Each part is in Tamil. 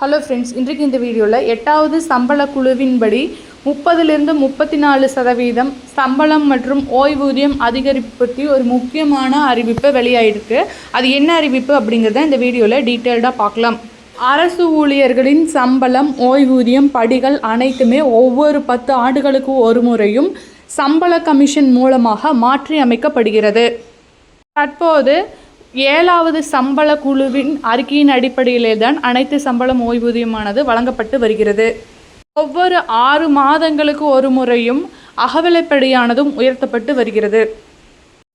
ஹலோ ஃப்ரெண்ட்ஸ் இன்றைக்கு இந்த வீடியோவில் எட்டாவது சம்பள குழுவின்படி முப்பதிலிருந்து முப்பத்தி நாலு சதவீதம் சம்பளம் மற்றும் ஓய்வூதியம் அதிகரிப்பு பற்றி ஒரு முக்கியமான அறிவிப்பு வெளியாயிருக்கு. அது என்ன அறிவிப்பு அப்படிங்கிறத இந்த வீடியோவில் டீட்டெயில்டாக பார்க்கலாம். அரசு ஊழியர்களின் சம்பளம் ஓய்வூதியம் படிகள் அனைத்துமே ஒவ்வொரு பத்து ஆண்டுகளுக்கு ஒரு முறையும் சம்பள கமிஷன் மூலமாக மாற்றி அமைக்கப்படுகிறது தற்போது ஏழாவது சம்பள குழுவின் அறிக்கையின் அடிப்படையிலே தான் அனைத்து சம்பளம் ஓய்வூதியமானது வழங்கப்பட்டு வருகிறது. ஒவ்வொரு ஆறு மாதங்களுக்கு ஒரு முறையும் அகவிலைப்படியானதும் உயர்த்தப்பட்டு வருகிறது.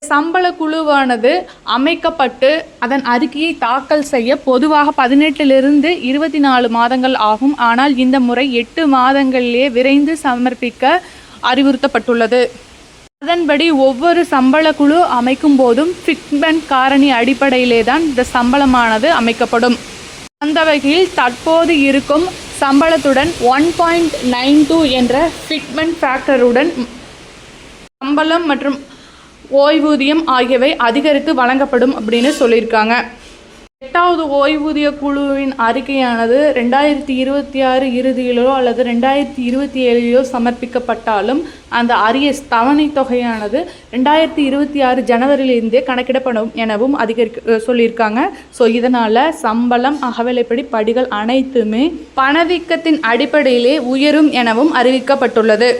சம்பள குழுவானது அமைக்கப்பட்டு அதன் அறிக்கையை தாக்கல் செய்ய பொதுவாக பதினெட்டிலிருந்து இருபத்தி நாலு மாதங்கள் ஆகும். ஆனால் இந்த முறை எட்டு மாதங்களிலே விரைந்து சமர்ப்பிக்க அறிவுறுத்தப்பட்டுள்ளது. அதன்படி ஒவ்வொரு சம்பள குழு அமைக்கும் போதும் ஃபிட்மெண்ட் காரணி அடிப்படையிலே தான் இந்த சம்பளமானது அமைக்கப்படும். அந்த வகையில் தற்போது இருக்கும் சம்பளத்துடன் ஒன் பாயிண்ட் நைன் டூ என்ற ஃபிட்மெண்ட் ஃபேக்டருடன் சம்பளம் மற்றும் ஓய்வூதியம் ஆகியவை அதிகரித்து வழங்கப்படும் அப்படின்னு சொல்லியிருக்காங்க. எட்டாவது ஓய்வூதிய குழுவின் அறிக்கையானது ரெண்டாயிரத்தி இருபத்தி ஆறு இறுதியிலோ அல்லது ரெண்டாயிரத்தி இருபத்தி ஏழிலோ சமர்ப்பிக்கப்பட்டாலும் அந்த அரிய தவணை தொகையானது ரெண்டாயிரத்தி இருபத்தி ஆறு ஜனவரியிலிருந்தே கணக்கிடப்படும் எனவும் அதிகரிக்க சொல்லியிருக்காங்க. ஸோ இதனால் சம்பளம் அகவிலைப்படி படிகள் அனைத்துமே பணவீக்கத்தின் அடிப்படையிலே உயரும் எனவும் அறிவிக்கப்பட்டுள்ளது.